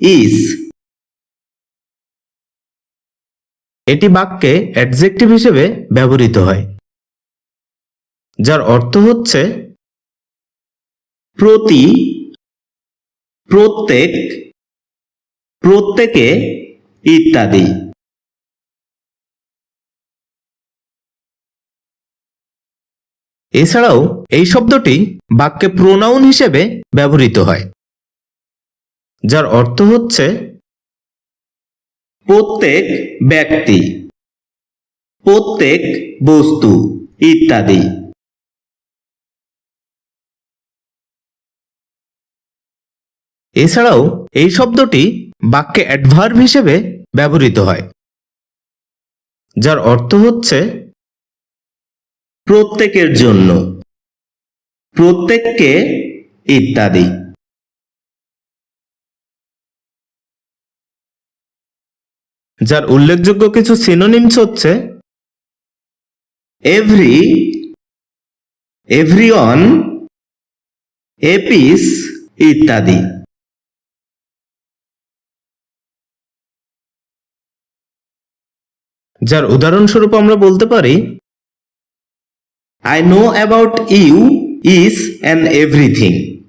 Is এটি বাক্যে adjective হিসেবে ব্যবহৃত হয়, যার অর্থ হচ্ছে প্রতি, প্রত্যেক, প্রত্যেকে ইত্যাদি। এছাড়াও এই শব্দটি বাক্যে প্রোনাউন হিসেবে ব্যবহৃত হয়। যার অর্থ হচ্ছে প্রত্যেক ব্যক্তি, প্রত্যেক বস্তু ইত্যাদি। এছাড়াও এই শব্দটি বাক্যে অ্যাডভার্ব হিসেবে ব্যবহৃত হয়, যার অর্থ হচ্ছে প্রত্যেকের জন্য, প্রত্যেককে ইত্যাদি। যার উল্লেখযোগ্য কিছু সিনোনিমস হচ্ছে এভরি এভরিওয়ান এপিস ইত্যাদি যার উদাহরণস্বরূপ আমরা বলতে পারি I know about you is an everything.